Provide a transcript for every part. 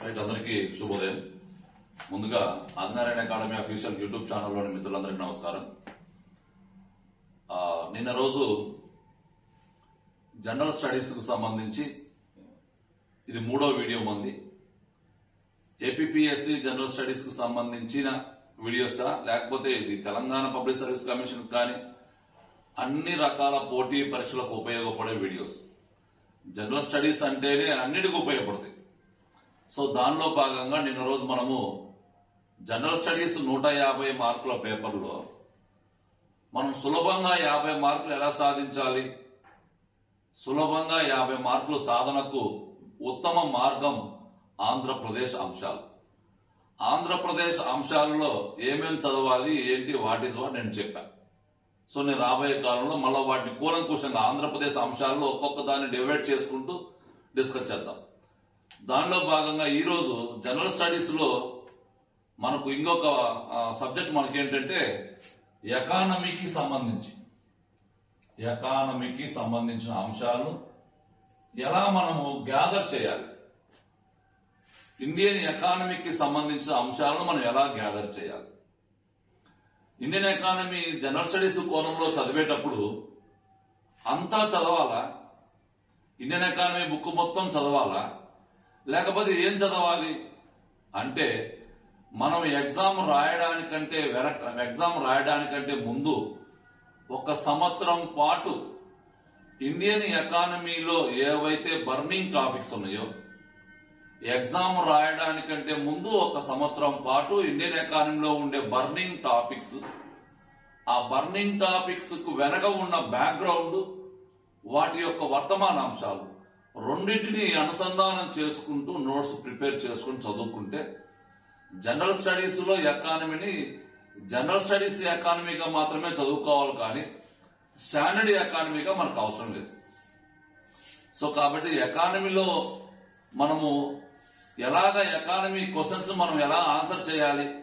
Right అందరికీ శుభోదయం. ముందుగా ఆదినారాయణ అకాడమీ అఫీషియల్ యూట్యూబ్ ఛానల్లోని మిత్రులందరికీ నమస్కారం. నిన్న రోజు జనరల్ స్టడీస్కు సంబంధించి ఇది మూడో వీడియో మంది. ఏపీఎస్సి జనరల్ స్టడీస్కు సంబంధించిన వీడియోసా లేకపోతే ఇది తెలంగాణ పబ్లిక్ సర్వీస్ కమిషన్ కానీ అన్ని రకాల పోటీ పరీక్షలకు ఉపయోగపడే వీడియోస్. జనరల్ స్టడీస్ అంటేనే అన్నిటికీ ఉపయోగపడతాయి. సో దానిలో భాగంగా నిన్న రోజు మనము జనరల్ స్టడీస్ నూట యాభై మార్కుల పేపర్లో మనం సులభంగా యాభై మార్కులు ఎలా సాధించాలి? సులభంగా యాభై మార్కులు సాధనకు ఉత్తమ మార్గం ఆంధ్రప్రదేశ్ అంశాలు. ఆంధ్రప్రదేశ్ అంశాలలో ఏమేమి చదవాలి ఏంటి వాట్ ఈస్ వాట్ నేను చెప్పాను సో నేను రాబోయే కాలంలో మళ్ళీ వాటిని కూలంకూషంగా ఆంధ్రప్రదేశ్ అంశాల్లో ఒక్కొక్క దాన్ని డివైడ్ చేసుకుంటూ డిస్కస్ చేద్దాం. దానిలో భాగంగా ఈరోజు జనరల్ స్టడీస్లో మనకు ఇంకొక సబ్జెక్ట్ మనకి ఏంటంటే ఎకానమీకి సంబంధించి ఎకానమీకి సంబంధించిన అంశాలు ఎలా మనము గ్యాదర్ చేయాలి ఇండియన్ ఎకానమీకి సంబంధించిన అంశాలను మనం ఎలా గ్యాదర్ చేయాలి. ఇండియన్ ఎకానమీ జనరల్ స్టడీస్ కోణంలో చదివేటప్పుడు అంతా చదవాలా? ఇండియన్ ఎకానమీ బుక్ మొత్తం చదవాలా? లేకపోతే ఏం చదవాలి? అంటే మనం ఎగ్జామ్ రాయడానికంటే వెనక ఎగ్జామ్ రాయడానికంటే ముందు ఒక సంవత్సరం పాటు ఇండియన్ ఎకానమీలో ఏవైతే బర్నింగ్ టాపిక్స్ ఉన్నాయో ఎగ్జామ్ రాయడానికంటే ముందు ఒక సంవత్సరం పాటు ఇండియన్ ఎకానమీలో ఉండే బర్నింగ్ టాపిక్స్. ఆ బర్నింగ్ టాపిక్స్కు వెనక ఉన్న బ్యాక్గ్రౌండ్ వాటి యొక్క వర్తమాన అంశాలు. రెండింటిని అనుసంధానం చేసుకుంటూ నోట్స్ ప్రిపేర్ చేసుకుని చదువుకుంటే జనరల్ స్టడీస్లో ఎకానమీని జనరల్ స్టడీస్ ఎకానమీగా మాత్రమే చదువుకోవాలి కానీ స్టాండర్డ్ ఎకానమీగా మనకు అవసరం లేదు. సో కాబట్టి ఎకానమీలో మనము ఎలాగ ఎకానమీ క్వశ్చన్స్ మనం ఎలా ఆన్సర్ చేయాలి?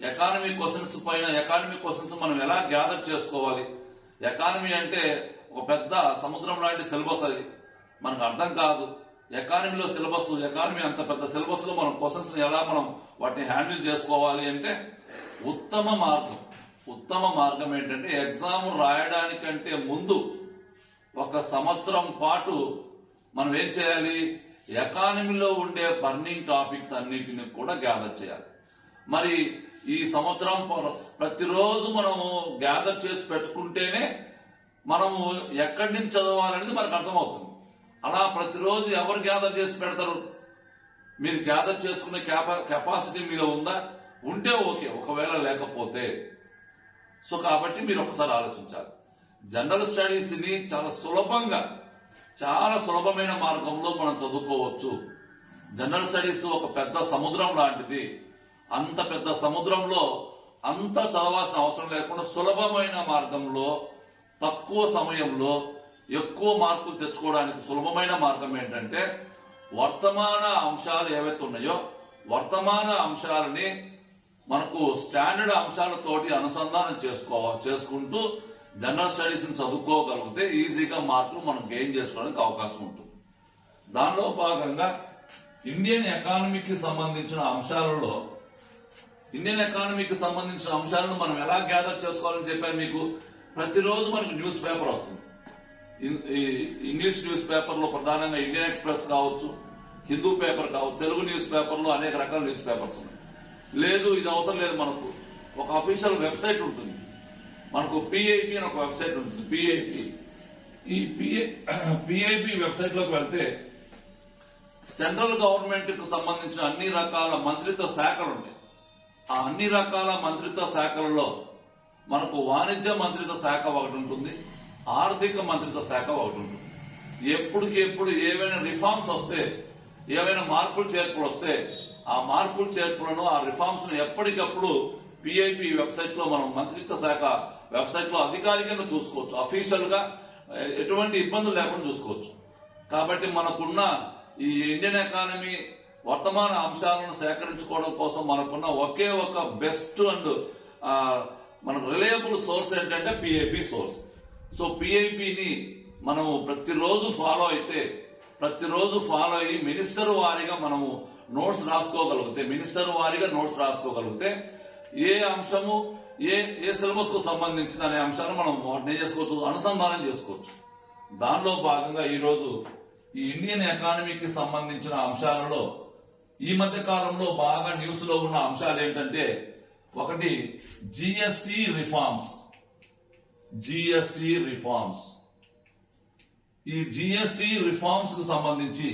ఎకానమీ క్వశ్చన్స్ పైన ఎకానమీ క్వశ్చన్స్ మనం ఎలా గ్యాదర్ చేసుకోవాలి? ఎకానమీ అంటే ఒక పెద్ద సముద్రం లాంటి సిలబస్ అది. మనకు అర్థం కాదు. ఎకానమీలో సిలబస్ ఎకానమీ అంత పెద్ద సిలబస్లో మనం క్వశ్చన్స్ ఎలా మనం వాటిని హ్యాండిల్ చేసుకోవాలి అంటే ఉత్తమ మార్గం. ఉత్తమ మార్గం ఏంటంటే ఎగ్జామ్ రాయడానికంటే ముందు ఒక సంవత్సరం పాటు మనం ఏం చేయాలి? ఎకానమీలో ఉండే బర్నింగ్ టాపిక్స్ అన్నిటిని కూడా గ్యాదర్ చేయాలి. మరి ఈ సంవత్సరం ప్రతిరోజు మనము గ్యాదర్ చేసి పెట్టుకుంటేనే మనము ఎక్కడి నుంచి చదవాలనేది మనకు అర్థమవుతుంది. అలా ప్రతిరోజు ఎవరు గ్యాదర్ చేసి పెడతారు? మీరు గ్యాదర్ చేసుకునే కెపాసిటీ మీద ఉందా? ఉంటే ఓకే ఒకవేళ లేకపోతే. సో కాబట్టి మీరు ఒకసారి ఆలోచించాలి. జనరల్ స్టడీస్ని చాలా సులభంగా చాలా సులభమైన మార్గంలో మనం చదువుకోవచ్చు. జనరల్ స్టడీస్ ఒక పెద్ద సముద్రం లాంటిది. అంత పెద్ద సముద్రంలో అంత చదవాల్సిన అవసరం లేకుండా సులభమైన మార్గంలో తక్కువ సమయంలో ఎక్కువ మార్కులు తెచ్చుకోవడానికి సులభమైన మార్గం ఏంటంటే వర్తమాన అంశాలు ఏవైతే ఉన్నాయో వర్తమాన అంశాలని మనకు స్టాండర్డ్ అంశాలతోటి అనుసంధానం చేసుకోవ చేసుకుంటూ జనరల్ స్టడీస్ని చదువుకోగలిగితే ఈజీగా మార్కులు మనం గెయిన్ చేసుకోవడానికి అవకాశం ఉంటుంది. దానిలో భాగంగా ఇండియన్ ఎకానమీకి సంబంధించిన అంశాలలో ఇండియన్ ఎకానమీకి సంబంధించిన అంశాలను మనం ఎలా గ్యాదర్ చేసుకోవాలని చెప్పాను మీకు? ప్రతిరోజు మనకు న్యూస్ పేపర్ వస్తుంది. ఇంగ్లీష్ న్యూస్ పేపర్లో ప్రధానంగా ఇండియన్ ఎక్స్ప్రెస్ కావచ్చు హిందూ పేపర్ కావచ్చు తెలుగు న్యూస్ పేపర్లో అనేక రకాల న్యూస్ పేపర్స్ ఉన్నాయి. లేదు ఇది అవసరం లేదు మనకు. ఒక అఫీషియల్ వెబ్సైట్ ఉంటుంది. మనకు పిఐపి అని ఒక వెబ్సైట్ ఉంటుంది. పిఐపి ఈ పిఐపి వెబ్సైట్లోకి వెళ్తే సెంట్రల్ గవర్నమెంట్కు సంబంధించిన అన్ని రకాల మంత్రిత్వ శాఖలు ఉన్నాయి ఆ అన్ని రకాల మంత్రిత్వ శాఖలలో మనకు వాణిజ్య మంత్రిత్వ శాఖ ఒకటి ఉంటుంది. ఆర్థిక మంత్రిత్వ శాఖ ఒకటి ఉంటుంది. ఎప్పటికి ఎప్పుడు ఏవైనా రిఫార్మ్స్ వస్తే ఏవైనా మార్పులు చేర్పులు వస్తే ఆ మార్పులు చేర్పులను ఆ రిఫార్మ్స్ను ఎప్పటికప్పుడు పిఐపి వెబ్సైట్లో మనం మంత్రిత్వ శాఖ వెబ్సైట్లో అధికారికంగా చూసుకోవచ్చు. అఫీషియల్గా ఎటువంటి ఇబ్బందులు లేకుండా చూసుకోవచ్చు. కాబట్టి మనకున్న ఈ ఇండియన్ ఎకానమీ వర్తమాన అంశాలను సేకరించుకోవడం కోసం మనకున్న ఒకే ఒక బెస్ట్ అండ్ మనకు రిలయబుల్ సోర్స్ ఏంటంటే పిఐపి సోర్స్ సో పిఐపిని మనము ప్రతిరోజు ఫాలో అయితే ప్రతిరోజు ఫాలో అయ్యి మినిస్టర్ వారిగా మనము నోట్స్ రాసుకోగలిగితే మినిస్టర్ వారిగా నోట్స్ రాసుకోగలిగితే ఏ అంశము ఏ ఏ సిలబస్కు సంబంధించిన అనే అంశాన్ని మనం వాటిని చేసుకోవచ్చు? అనుసంధానం చేసుకోవచ్చు. దానిలో భాగంగా ఈరోజు ఈ ఇండియన్ ఎకానమీకి సంబంధించిన అంశాలలో ఈ మధ్య కాలంలో బాగా న్యూస్లో ఉన్న అంశాలు ఏంటంటే ఒకటి జిఎస్టి రిఫార్మ్స్ జిఎస్టి రిఫార్మ్స్ ఈ జిఎస్టి రిఫార్మ్స్కు సంబంధించి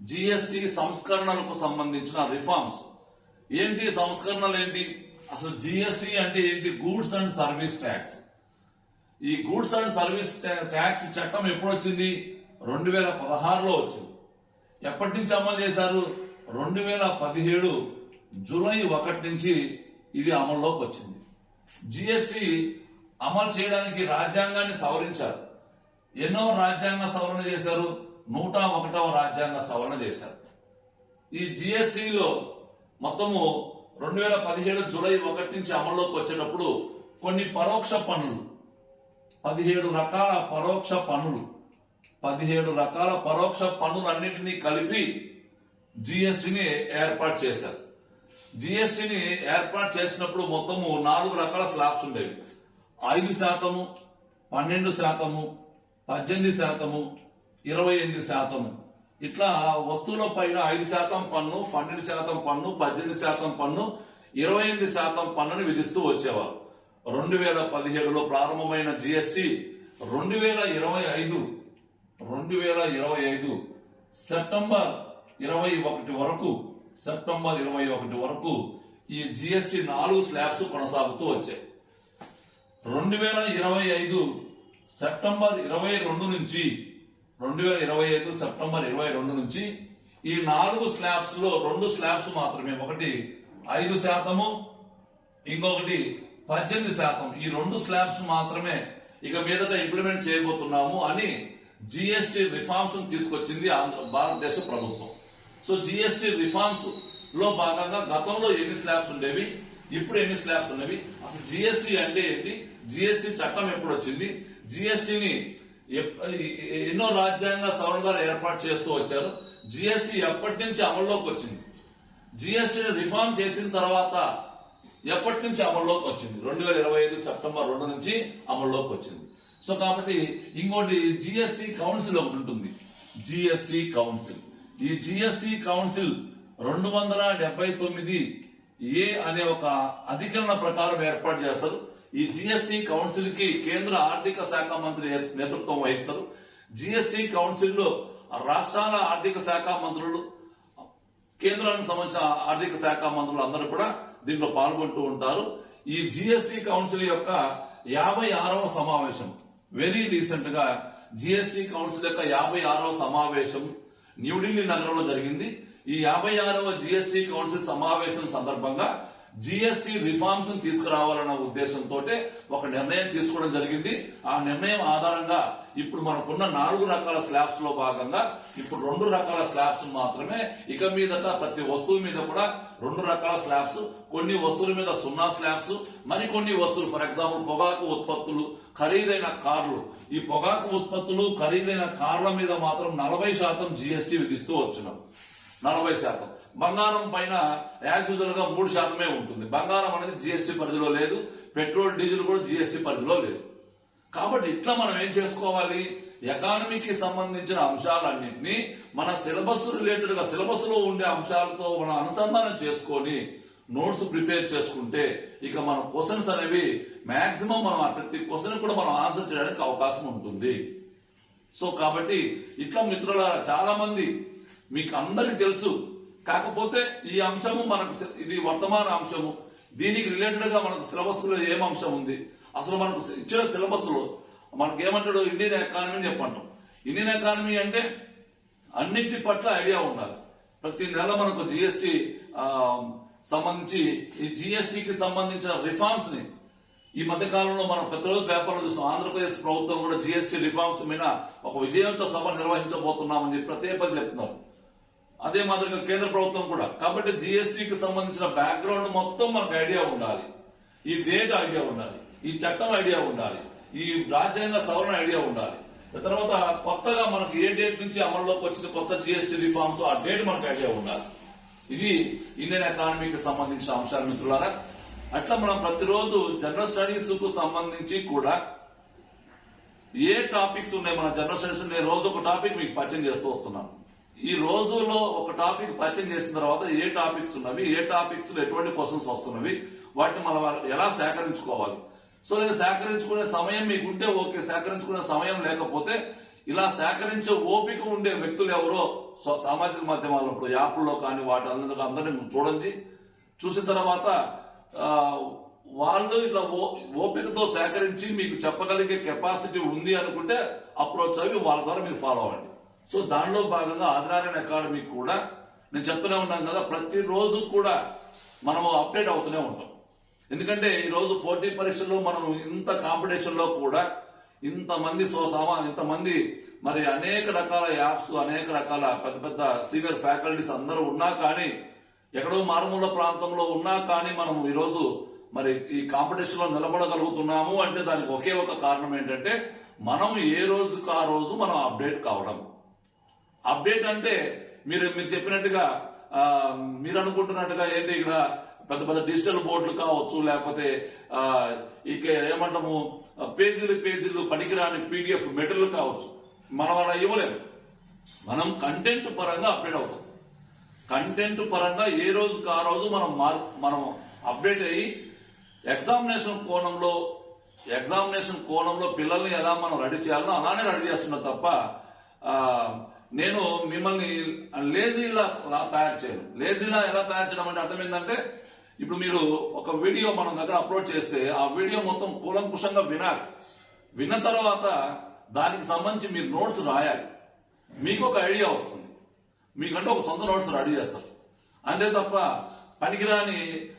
జిఎస్టి సంస్కరణలకు సంబంధించిన రిఫార్మ్స్ ఏంటి సంస్కరణలు ఏంటి అసలు జిఎస్టి అంటే ఏంటి? గూడ్స్ అండ్ సర్వీస్ ట్యాక్స్ ఈ గూడ్స్ అండ్ సర్వీస్ ట్యాక్స్ చట్టం ఎప్పుడు వచ్చింది రెండు వేల పదహారులో వచ్చింది. ఎప్పటి నుంచి అమలు చేశారు? రెండు వేల పదిహేడు జూలై ఒకటి నుంచి ఇది అమల్లోకి వచ్చింది. జిఎస్టి అమలు చేయడానికి రాజ్యాంగాన్ని సవరించారు. ఎన్నో రాజ్యాంగ సవరణ చేశారు? నూట ఒకటవ రాజ్యాంగ సవరణ చేశారు. ఈ జిఎస్టిలో మొత్తము రెండు వేల పదిహేడు జూలై ఒకటి నుంచి అమల్లోకి వచ్చేటప్పుడు కొన్ని పరోక్ష పన్నులు పదిహేడు రకాల పరోక్ష పన్నులు పదిహేడు రకాల పరోక్ష పన్నులన్నింటినీ కలిపి జిఎస్టిని ఏర్పాటు చేశారు. జిఎస్టిని ఏర్పాటు చేసినప్పుడు మొత్తము నాలుగు రకాల స్లాబ్స్ ఉండేవి. ఐదు శాతము పన్నెండు శాతము పద్దెనిమిది శాతము ఇరవై ఎనిమిది శాతము. ఇట్లా వస్తువుల పైన ఐదు శాతం పన్ను పన్నెండు శాతం పన్ను పద్దెనిమిది శాతం పన్ను ఇరవై ఎనిమిది శాతం పన్నుని విధిస్తూ వచ్చేవారు. రెండు వేల పదిహేడులో ప్రారంభమైన జిఎస్టి రెండు వేల ఇరవై ఐదు రెండు వేల ఇరవై ఐదు సెప్టెంబర్ ఇరవై ఒకటి వరకు సెప్టెంబర్ ఇరవై ఒకటి వరకు ఈ జిఎస్టి నాలుగు స్లాబ్స్ కొనసాగుతూ వచ్చాయి. రెండు వేల ఇరవై ఐదు సెప్టెంబర్ ఇరవై రెండు నుంచి రెండు వేల ఇరవై ఐదు సెప్టెంబర్ ఇరవై రెండు నుంచి ఈ నాలుగు స్లాబ్స్లో రెండు స్లాబ్స్ మాత్రమే. ఒకటి ఐదు శాతము ఇంకొకటి పద్దెనిమిది శాతం. ఈ రెండు స్లాబ్స్ మాత్రమే ఇక మీదట ఇంప్లిమెంట్ చేయబోతున్నాము అని జిఎస్టి రిఫార్మ్స్ తీసుకొచ్చింది ఆంధ్ర భారతదేశ ప్రభుత్వం. సో జిఎస్టి రిఫార్మ్స్లో భాగంగా గతంలో ఎన్ని స్లాబ్స్ ఉండేవి? ఇప్పుడు ఎన్ని స్లాబ్స్ ఉన్నవి? అసలు జిఎస్టి అంటే ఏంటి? జిఎస్టి చట్టం ఎప్పుడు వచ్చింది? జిఎస్టిని ఎన్నో రాజ్యాంగ సవరణలు ఏర్పాటు చేస్తూ వచ్చారు. జిఎస్టి ఎప్పటి నుంచి అమల్లోకి వచ్చింది? జిఎస్టిని రిఫార్మ్ చేసిన తర్వాత ఎప్పటి నుంచి అమల్లోకి వచ్చింది? రెండు వేల ఇరవై ఐదు సెప్టెంబర్ రెండు నుంచి అమల్లోకి వచ్చింది. సో కాబట్టి ఇంకోటి జిఎస్టి కౌన్సిల్ ఒకటి ఉంటుంది. GST council. ఈ జిఎస్టి కౌన్సిల్ రెండు వందల డెబ్బై తొమ్మిది ఏ అనే ఒక అధికరణ ప్రకారం ఏర్పాటు చేస్తారు. ఈ జిఎస్టి కౌన్సిల్కి కేంద్ర ఆర్థిక శాఖ మంత్రి నేతృత్వం వహిస్తారు. జిఎస్టి కౌన్సిల్లో రాష్ట్రాల ఆర్థిక శాఖ మంత్రులు కేంద్రానికి సంబంధించిన ఆర్థిక శాఖ మంత్రులు అందరూ కూడా దీంట్లో పాల్గొంటూ ఉంటారు. ఈ జిఎస్టి కౌన్సిల్ యొక్క యాభై ఆరవ సమావేశం వెరీ రీసెంట్గా జిఎస్టి కౌన్సిల్ యొక్క యాభై ఆరవ సమావేశం న్యూఢిల్లీ నగరంలో జరిగింది. ఈ యాభై ఆరవ జిఎస్టి కౌన్సిల్ సమావేశం సందర్భంగా జిఎస్టి రిఫార్మ్స్ తీసుకురావాలన్న ఉద్దేశంతో ఒక నిర్ణయం తీసుకోవడం జరిగింది. ఆ నిర్ణయం ఆధారంగా ఇప్పుడు మనకున్న నాలుగు రకాల స్లాబ్స్లో భాగంగా ఇప్పుడు రెండు రకాల స్లాబ్స్ మాత్రమే. ఇక మీదట ప్రతి వస్తువు మీద కూడా రెండు రకాల స్లాబ్స్ కొన్ని వస్తువుల మీద సున్నా స్లాబ్స్ మరికొన్ని వస్తువులు ఫర్ ఎగ్జాంపుల్ పొగాకు ఉత్పత్తులు ఖరీదైన కార్లు. ఈ పొగాకు ఉత్పత్తులు ఖరీదైన కార్ల మీద మాత్రం నలభై శాతం జిఎస్టి విధిస్తూ వచ్చినాం. నలభై శాతం. బంగారం పైన యాజ్గా మూడు శాతమే ఉంటుంది. బంగారం అనేది జిఎస్టీ పరిధిలో లేదు. పెట్రోల్ డీజిల్ కూడా జిఎస్టీ పరిధిలో లేదు. కాబట్టి ఇట్లా మనం ఏం చేసుకోవాలి? ఎకానమీకి సంబంధించిన అంశాలన్నింటినీ మన సిలబస్ రిలేటెడ్గా సిలబస్లో ఉండే అంశాలతో మనం అనుసంధానం చేసుకొని నోట్స్ ప్రిపేర్ చేసుకుంటే ఇక మన క్వశ్చన్స్ అనేవి మాక్సిమం మనం ప్రతి క్వశ్చన్ కూడా మనం ఆన్సర్ చేయడానికి అవకాశం ఉంటుంది. సో కాబట్టి ఇట్లా మిత్రుల చాలా మంది మీకు అందరికి తెలుసు. కాకపోతే ఈ అంశము మనకు ఇది వర్తమాన అంశము. దీనికి రిలేటెడ్గా మనకు సిలబస్లో ఏం అంశం ఉంది? అసలు మనకు ఇచ్చిన సిలబస్లో మనకి ఏమంటాడు ఇండియన్ ఎకానమీ అని చెప్పంటాం. ఇండియన్ ఎకానమీ అంటే అన్నిటి పట్ల ఐడియా ఉండాలి. ప్రతి నెల మనకు జిఎస్టి సంబంధించి ఈ జిఎస్టికి సంబంధించిన రిఫార్మ్స్ని ఈ మధ్య కాలంలో మనం ప్రతిరోజు పేపర్లు చూస్తాం ఆంధ్రప్రదేశ్ ప్రభుత్వం కూడా జిఎస్టి రిఫార్మ్స్ మీద ఒక విజయంతో సభ నిర్వహించబోతున్నామని చెప్పి ప్రతి పది చెప్తున్నారు. అదే మాదిరిగా కేంద్ర ప్రభుత్వం కూడా. కాబట్టి జిఎస్టికి సంబంధించిన బ్యాక్గ్రౌండ్ మొత్తం మనకు ఐడియా ఉండాలి. ఈ డేట్ ఐడియా ఉండాలి. ఈ చట్టం ఐడియా ఉండాలి. ఈ రాజ్యాంగ సవరణ ఐడియా ఉండాలి. తర్వాత కొత్తగా మనకు ఏ డేట్ నుంచి అమల్లోకి వచ్చిన కొత్త జిఎస్టీ రిఫార్మ్స్ ఆ డేట్ మనకు ఐడియా ఉండాలి. ఇది ఇండియన్ ఎకానమీకి సంబంధించిన అంశాలు మిత్రులారా. అట్లా మనం ప్రతిరోజు జనరల్ స్టడీస్కు సంబంధించి కూడా ఏ టాపిక్స్ ఉన్నాయి? మన జనరల్ స్టడీస్ నేను రోజు ఒక టాపిక్ మీకు పరిచయం చేస్తూ వస్తున్నాను. ఈ రోజులో ఒక టాపిక్ పరిచయం చేసిన తర్వాత ఏ టాపిక్స్ ఉన్నవి ఏ టాపిక్స్లో ఎటువంటి క్వశ్చన్స్ వస్తున్నవి వాటిని మనం ఎలా సేకరించుకోవాలి? సో నేను సేకరించుకునే సమయం మీకుంటే ఓకే సేకరించుకునే సమయం లేకపోతే ఇలా సేకరించే ఓపిక ఉండే వ్యక్తులు ఎవరో సామాజిక మాధ్యమాల్లో ఇప్పుడు యాప్ల్లో కానీ వాటి అందరినీ అందరినీ చూడండి. చూసిన తర్వాత వాళ్ళు ఇట్లా ఓ- ఓపికతో సేకరించి మీకు చెప్పగలిగే కెపాసిటీ ఉంది అనుకుంటే అప్రోచ్ అవి వాళ్ళ ద్వారా మీరు ఫాలో అవ్వండి. సో దానిలో భాగంగా ఆదినారాయణ అకాడమీ కూడా నేను చెప్తూనే ఉన్నాను కదా ప్రతిరోజు కూడా మనము అప్డేట్ అవుతూనే ఉంటాం. ఎందుకంటే ఈరోజు పోటీ పరీక్షల్లో మనం ఇంత కాంపిటీషన్లో కూడా ఇంతమంది సోసామా ఇంతమంది మరి అనేక రకాల యాప్స్ అనేక రకాల పెద్ద పెద్ద సీనియర్ ఫ్యాకల్టీస్ అందరూ ఉన్నా కానీ ఎక్కడో మారుమూల ప్రాంతంలో ఉన్నా కానీ మనం ఈరోజు మరి ఈ కాంపిటీషన్లో నిలబడగలుగుతున్నాము అంటే దానికి ఒకే ఒక కారణం ఏంటంటే మనం ఏ రోజుకు ఆ రోజు మనం అప్డేట్ కావడం. అప్డేట్ అంటే మీరు మీరు చెప్పినట్టుగా మీరు అనుకుంటున్నట్టుగా ఏంటి ఇక్కడ పెద్ద పెద్ద డిజిటల్ బోర్డులు కావచ్చు లేకపోతే ఇక ఏమంటాము పేజీలు పేజీలు పనికిరాని పీడిఎఫ్ మెటీరియల్ కావచ్చు. మనం అలా ఇవ్వలేము మనం కంటెంట్ పరంగా అప్డేట్ అవుతాం. కంటెంట్ పరంగా ఏ రోజుకి ఆ రోజు మనం మార్ మనం అప్డేట్ అయ్యి ఎగ్జామినేషన్ కోణంలో ఎగ్జామినేషన్ కోణంలో పిల్లల్ని ఎలా మనం రెడీ చేయాలో అలానే రెడీ చేస్తున్నాం తప్ప నేను మిమ్మల్ని లేజీలా తయారు చేయను. లేజీలా ఎలా తయారు చేయడం అంటే అర్థం ఏంటంటే ఇప్పుడు మీరు ఒక వీడియో మనం దగ్గర అప్లోడ్ చేస్తే ఆ వీడియో మొత్తం కూలంకుషంగా వినాలి. విన్న తర్వాత దానికి సంబంధించి మీరు నోట్స్ రాయాలి. మీకు ఒక ఐడియా వస్తుంది. మీకంటే ఒక సొంత నోట్స్ రెడీ చేస్తారు. అంతే తప్ప పనికిరాని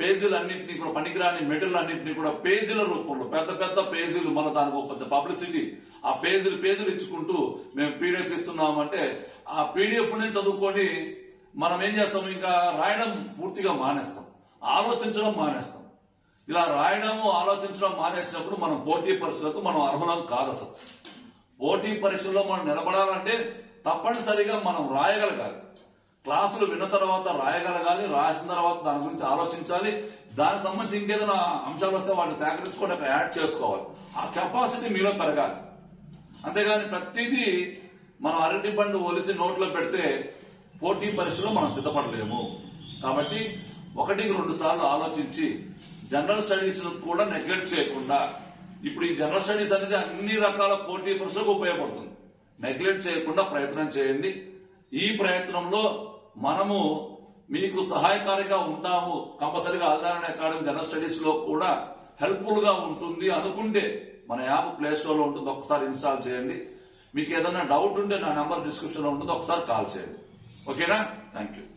పేజీలన్నింటినీ కూడా పనికిరాని మెటీరియల్ అన్నింటినీ కూడా పేజీల రూపంలో పెద్ద పెద్ద పేజీలు మన దానికి ఒక పెద్ద పబ్లిసిటీ ఆ పేజీలు పేజీలు ఇచ్చుకుంటూ మేము పీడిఎఫ్ ఇస్తున్నామంటే ఆ పీడిఎఫ్ నుంచి చదువుకొని మనం ఏం చేస్తాము ఇంకా రాయడం పూర్తిగా మానేస్తాం. ఆలోచించడం మానేస్తాం. ఇలా రాయడము ఆలోచించడం మానేసినప్పుడు మనం పోటీ పరీక్షలకు మనం అర్హులం కాదు అసలు పోటీ పరీక్షల్లో మనం నిలబడాలంటే తప్పనిసరిగా మనం రాయగలగాలి. క్లాసులు విన్న తర్వాత రాయగలగాలి రాసిన తర్వాత దాని గురించి ఆలోచించాలి. దానికి సంబంధించి ఇంకేదైనా అంశాలు వస్తే వాటిని సేకరించుకొని అక్కడ యాడ్ చేసుకోవాలి. ఆ కెపాసిటీ మీలో పెరగాలి. అంతేగాని ప్రతిదీ మనం అరటి పండు ఒలిసి నోట్లో పెడితే పోటీ పరీక్షలో మనం సిద్ధపడలేము. కాబట్టి ఒకటికి రెండు సార్లు ఆలోచించి జనరల్ స్టడీస్ కూడా నెగ్లెక్ట్ చేయకుండా ఇప్పుడు ఈ జనరల్ స్టడీస్ అనేది అన్ని రకాల పోటీ పరీక్షలకు ఉపయోగపడుతుంది. నెగ్లెక్ట్ చేయకుండా ప్రయత్నం చేయండి. ఈ ప్రయత్నంలో మనము మీకు సహాయకారిగా ఉంటాము. కంపల్సరిగా ఆధారణ అకాడమీ జనరల్ స్టడీస్లో కూడా హెల్ప్ఫుల్గా ఉంటుంది. అనుకుంటే మన యాప్ ప్లే స్టోర్లో ఉంటుంది. ఒకసారి ఇన్స్టాల్ చేయండి. మీకు ఏదైనా డౌట్ ఉంటే నా నెంబర్ డిస్క్రిప్షన్లో ఉంటుంది. ఒకసారి కాల్ చేయండి. ఓకేనా? Thank you